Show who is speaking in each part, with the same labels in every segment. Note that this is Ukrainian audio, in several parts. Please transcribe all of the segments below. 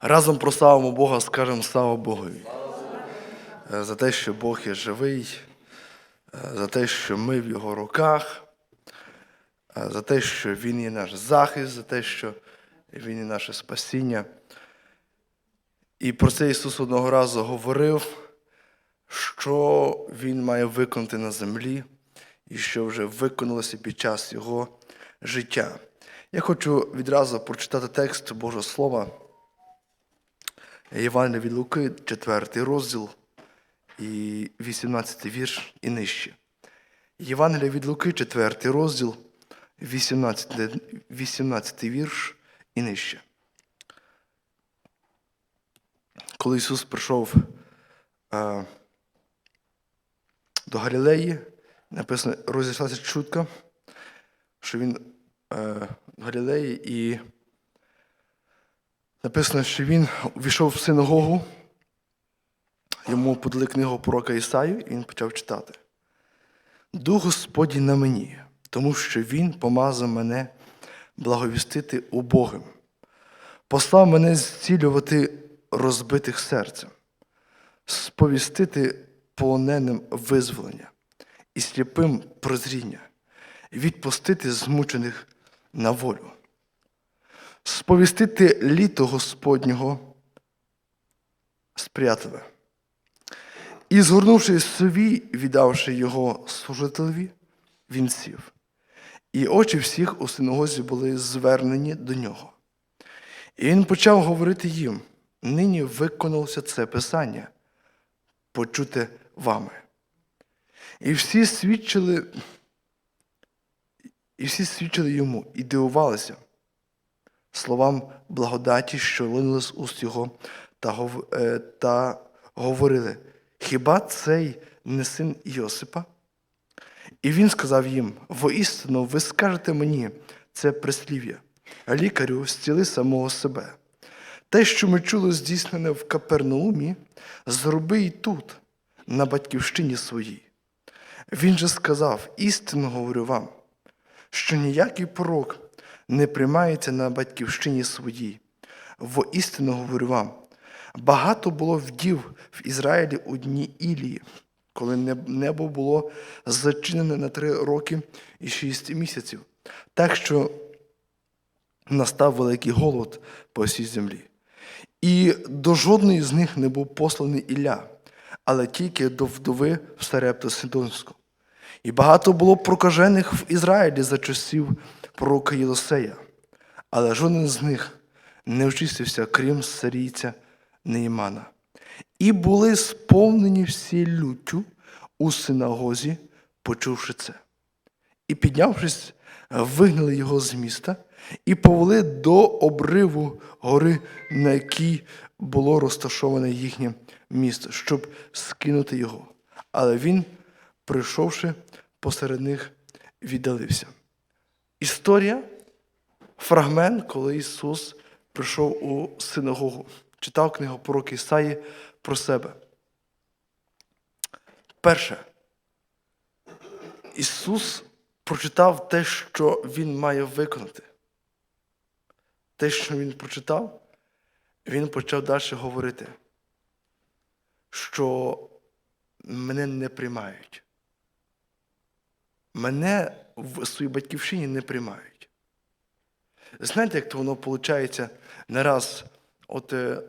Speaker 1: Разом прославимо Бога, скажемо слава Богові. Е, За те, що Бог є живий, е, за те, що ми в Його руках, е, за те, що Він є наш захист, за те, що Він є наше спасіння. І про це Ісус одного разу говорив, що Він має виконати на землі, і що вже виконалося під час Його життя. Я хочу відразу прочитати текст Божого Слова. Євангелія від Луки, 4 розділ і 18 вірш і нижче. Євангелія від Луки, 4 розділ, 18, 18 вірш і нижче. Коли Ісус прийшов е, до Галілеї, написано, розійшлася чутка, що він е, в Галілеї і Написано, що він увійшов в синагогу, йому подали книгу пророка Ісаю, і він почав читати. Дух Господній на мені, тому що Він помазав мене благовістити убогим, послав мене зцілювати розбитих серцем, сповістити полоненим визволення і сліпим прозріння, відпустити змучених на волю сповістити літо Господнього сприятливе. І, згорнувши сові, віддавши його служителеві, він сів. І очі всіх у синагозі були звернені до нього. І він почав говорити їм: нині виконалося це писання, почуте вами. І всі свідчили, і всі свідчили йому і дивувалися словам благодаті, що линули з уст його, та, е, та говорили: Хіба цей не син Йосипа? І він сказав їм: воістину, ви скажете мені це прислів'я, лікарю, зціли самого себе. Те, що ми чули здійснене в Капернаумі, зроби і тут, на батьківщині своїй. Він же сказав: істинно говорю вам, що ніякий пророк не приймається на батьківщині своїй. Воістину говорю вам, багато було вдів в Ізраїлі у дні Ілії, коли небо було зачинене на три роки і шість місяців, так що настав великий голод по всій землі. І до жодної з них не був посланий Ілля, але тільки до вдови в Сарепта Сидонську. І багато було прокажених в Ізраїлі за часів пророка Єлосея, але жоден з них не очистився, крім сирійця Неїмана. І були сповнені всі люттю у синагозі, почувши це. І, піднявшись, вигнали його з міста і повели до обриву гори, на якій було розташоване їхнє місто, щоб скинути його. Але він, прийшовши посеред них, віддалився. Історія, фрагмент, коли Ісус прийшов у синагогу, читав книгу пророка Ісаї про себе. Перше, Ісус прочитав те, що Він має виконати. Те, що Він прочитав, Він почав далі говорити, що мене не приймають. Мене в своїй батьківщині не приймають. Знаєте, як то воно виходить не раз, от е,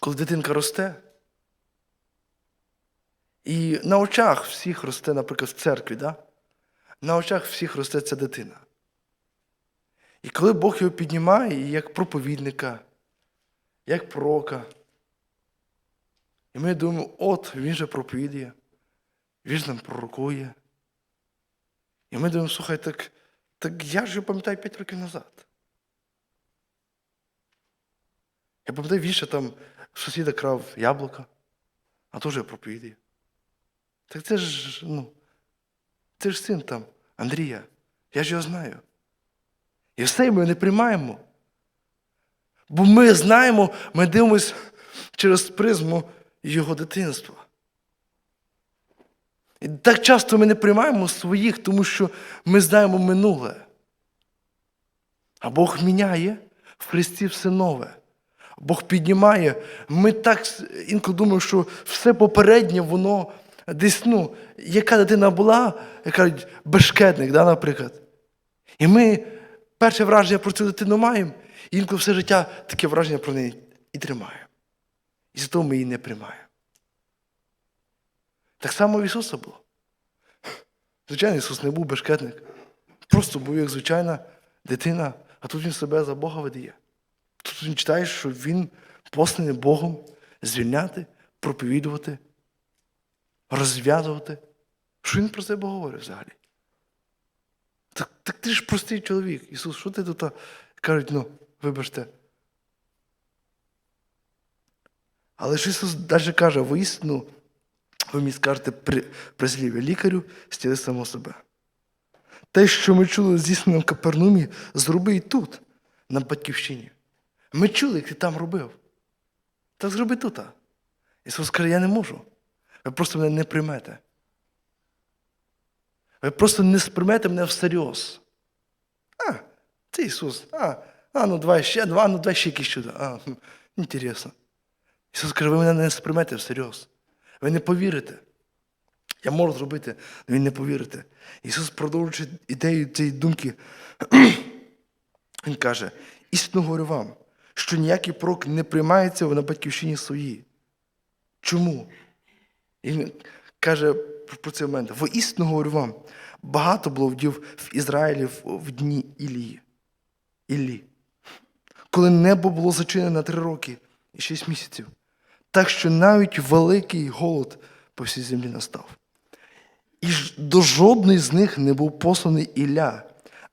Speaker 1: коли дитинка росте, і на очах всіх росте, наприклад, в церкві, да? на очах всіх росте ця дитина. І коли Бог його піднімає, як проповідника, як пророка, і ми думаємо, от він же проповідує, він нам пророкує. І ми думаємо, слухай, так, так я ж його пам'ятаю 5 років назад. Я пам'ятаю, він ще там сусіда крав яблука, а теж проповідує. Так це ж, ну, це ж син там, Андрія. Я ж його знаю. І все ми не приймаємо. Бо ми знаємо, ми дивимося через призму його дитинства. І так часто ми не приймаємо своїх, тому що ми знаємо минуле. А Бог міняє В Христі все нове. Бог піднімає. Ми так інколи думаємо, що все попереднє, воно десь, ну, яка дитина була, як кажуть, бешкетник, да, наприклад. І ми перше враження про цю дитину маємо, і інколи все життя таке враження про неї і тримаємо. І за того ми її не приймаємо. Так само в Ісуса було. Звичайно, Ісус не був бешкетник. Просто був як звичайна дитина, а тут Він себе за Бога видає. Тут він читає, що Він посланий Богом звільняти, проповідувати, розв'язувати. Що він про себе говорить взагалі? Так, так ти ж простий чоловік. Ісус, що ти тут? а?» Кажуть, ну, вибачте. Але ж Ісус далі каже, воістину, ви мені скажете при, прислів'я лікарю, стіли само себе. Те, що ми чули здійснено в Капернумі, зроби і тут, на батьківщині. Ми чули, як ти там робив. Так зроби тут. Ісус каже, я не можу. Ви просто мене не приймете. Ви просто не сприймете мене всерйоз. А, це Ісус. А, а ну давай ще, два, ну давай ще якісь чудо. А, інтересно. Ісус каже, ви мене не сприймете всерйоз. Ви не повірите. Я можу зробити, але ви не повірите. Ісус, продовжуючи ідею цієї думки, Він каже: істинно говорю вам, що ніякий пророк не приймається на батьківщині своїй. Чому? І він каже про- цей момент. Воістину говорю вам, багато було вдів в Ізраїлі в, в дні Ілії. Іллі. Коли небо було зачинене на три роки і шість місяців. Так що навіть великий голод по всій землі настав. І до жодної з них не був посланий Ілля,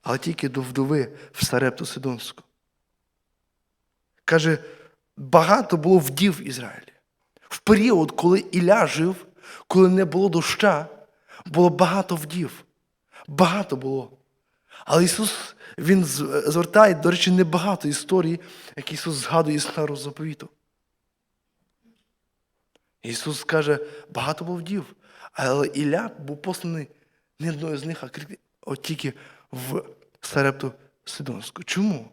Speaker 1: але тільки до вдови в Сарепту Сидонську. Каже, багато було вдів в Ізраїлі. В період, коли Ілля жив, коли не було доща, було багато вдів. Багато було. Але Ісус Він звертає, до речі, небагато історій, які Ісус згадує з старого заповіту. Ісус каже, багато було вдів, але Ілля був посланий не одною з них, а тільки в Сарепту Сидонську. Чому?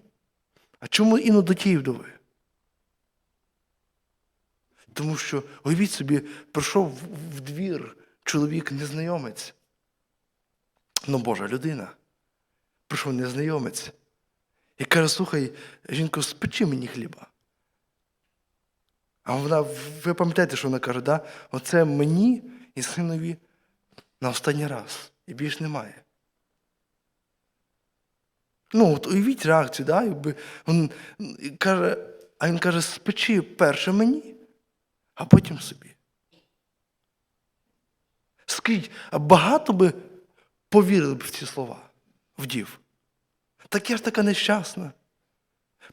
Speaker 1: А чому іменно до тієї вдови? Тому що, уявіть собі, прийшов в двір чоловік незнайомець. Ну, Божа людина. Прийшов незнайомець. І каже, слухай, жінко, спечи мені хліба. А вона, ви пам'ятаєте, що вона каже, да? оце мені і синові на останній раз. І більш немає. Ну, от уявіть реакцію, да? Він каже, а він каже, спечи перше мені, а потім собі. Скажіть, а багато би повірили б в ці слова вдів. Так я ж така нещасна.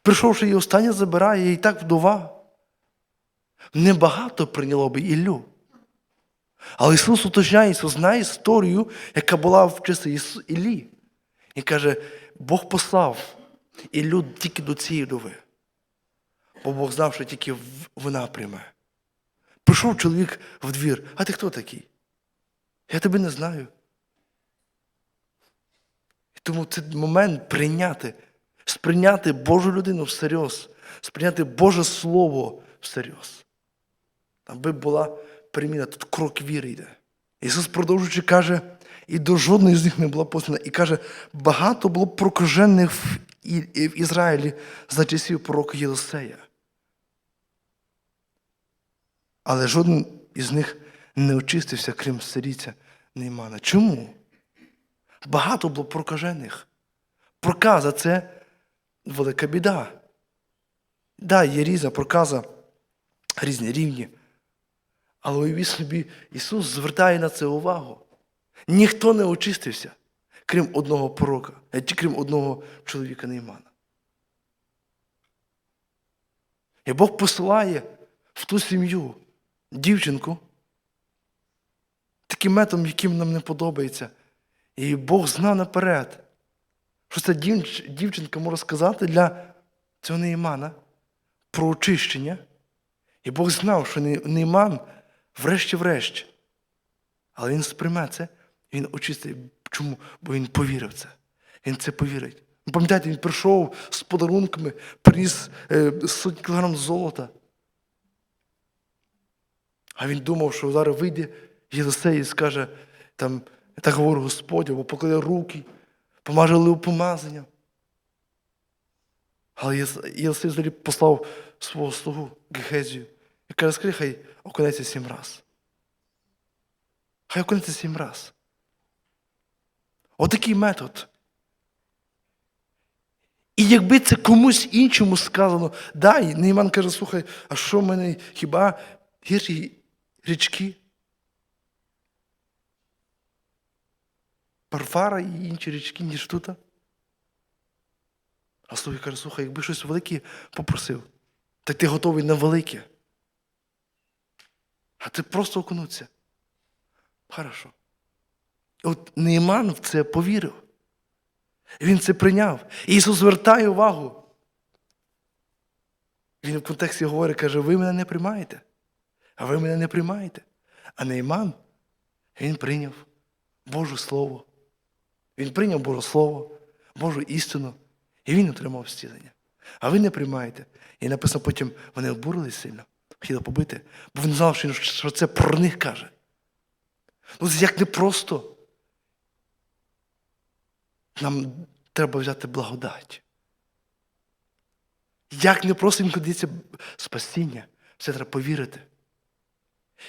Speaker 1: Прийшовши її останнє забирає, і так вдова. Небагато прийняло би Іллю. Але Ісус уточняє, Ісус знає історію, яка була в часи Іллі. І каже, Бог послав Іллю тільки до цієї вдови. Бо Бог знав, що тільки вона прийме. Прийшов чоловік в двір, а ти хто такий? Я тебе не знаю. І тому це момент прийняти, сприйняти Божу людину всерйоз, сприйняти Боже Слово всерйоз. Аби була переміна, тут крок віри йде. Ісус, продовжуючи, каже, і до жодної з них не була послана. І каже, багато було прокажених в, Ізраїлі за часів пророка Єлисея. Але жоден із них не очистився, крім сирійця Неймана. Чому? Багато було прокажених. Проказа це велика біда. Да, є різна проказа, різні рівні. Але уявіть собі, Ісус звертає на це увагу. Ніхто не очистився, крім одного пророка, е, крім одного чоловіка Неймана. І Бог посилає в ту сім'ю дівчинку таким методом, яким нам не подобається. І Бог знав наперед, що ця дівчинка може сказати для цього Неймана про очищення. І Бог знав, що Нейман врешті-врешт. Але він сприйме це, він очистить. Чому? Бо він повірив це. Він це повірить. Пам'ятаєте, він прийшов з подарунками, приніс е, сотні кілограм золота. А він думав, що зараз вийде Єлисей і скаже, там, так говорю Господь, або покладе руки, помаже помазання. Але Єлисей взагалі послав свого слугу Гехезію і каже, скажи, хай окунеться сім раз. Хай окунеться сім раз. Отакий метод. І якби це комусь іншому сказано, да, і Нейман каже, слухай, а що в мене хіба гірші річки? Парфара і інші річки, ніж тут. А слухай каже, слухай, якби щось велике попросив, так ти готовий на велике. А ти просто окунуться. Хорошо. От Нейман в це повірив. Він це прийняв. І Ісус звертає увагу. Він в контексті говорить, каже, ви мене не приймаєте, а ви мене не приймаєте. А Нейман, він прийняв Боже Слово. Він прийняв Боже Слово, Божу істину, і він отримав зцілення. А ви не приймаєте. І написано потім, вони обурились сильно, хотіли побити, бо вони знали, що це про них каже. Ну, як непросто. Нам треба взяти благодать. Як не просто їм дається спасіння, все треба повірити.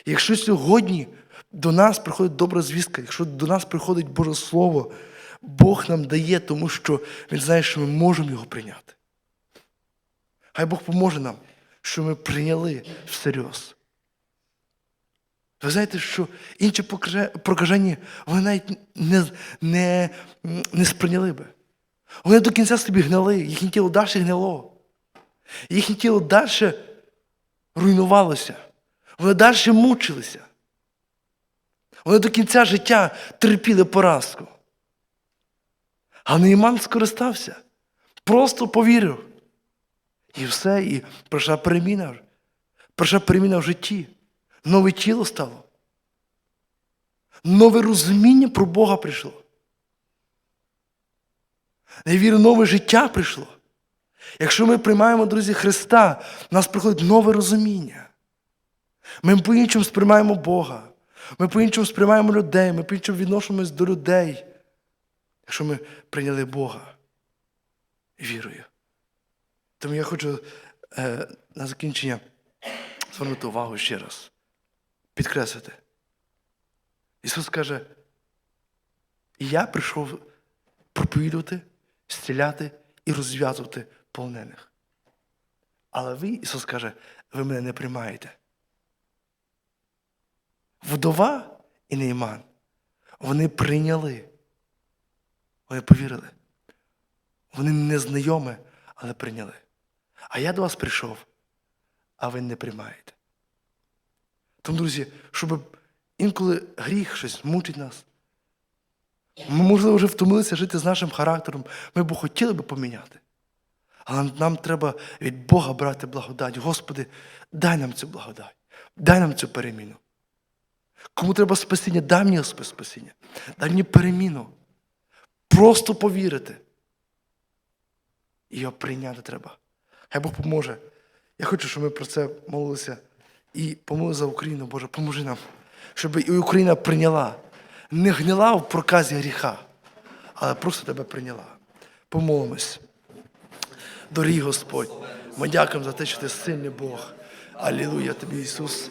Speaker 1: Якщо сьогодні до нас приходить добра звістка, якщо до нас приходить Боже Слово, Бог нам дає, тому що Він знає, що ми можемо його прийняти. Хай Бог поможе нам, що ми прийняли всерйоз. Ви знаєте, що інші прокажені вони навіть не, не, не сприйняли би. Вони до кінця собі гнили, їхнє тіло далі гнило. Їхнє тіло далі руйнувалося. Вони далі мучилися. Вони до кінця життя терпіли поразку. А Нейман скористався. Просто повірив. І все, і прийшла переміна. Прийшла переміна в житті. Нове тіло стало. Нове розуміння про Бога прийшло. Я вірю, нове життя прийшло. Якщо ми приймаємо, друзі, Христа, в нас приходить нове розуміння. Ми по-іншому сприймаємо Бога. Ми по-іншому сприймаємо людей, ми по-іншому відносимось до людей. Якщо ми прийняли Бога вірою. Тому я хочу е, на закінчення звернути увагу ще раз, підкреслити. Ісус каже, я прийшов проповідувати, зціляти і розв'язувати полонених. Але ви, Ісус каже, ви мене не приймаєте. Вдова і Нейман, вони прийняли. Вони повірили. Вони незнайомі, але прийняли. А я до вас прийшов, а ви не приймаєте. Тому, друзі, щоб інколи гріх щось мучить нас. Ми, можливо, вже втомилися жити з нашим характером. Ми б хотіли би поміняти. Але нам треба від Бога брати благодать. Господи, дай нам цю благодать, дай нам цю переміну. Кому треба спасіння, дай мені спасіння, дай мені переміну. Просто повірити. І його прийняти треба. Хай Бог поможе. Я хочу, щоб ми про це молилися і помоли за Україну, Боже, поможи нам, щоб і Україна прийняла, не гнила в проказі гріха, але просто тебе прийняла. Помолимось. Дорогий Господь, ми дякуємо за те, що ти сильний Бог. Алілуя тобі, Ісус.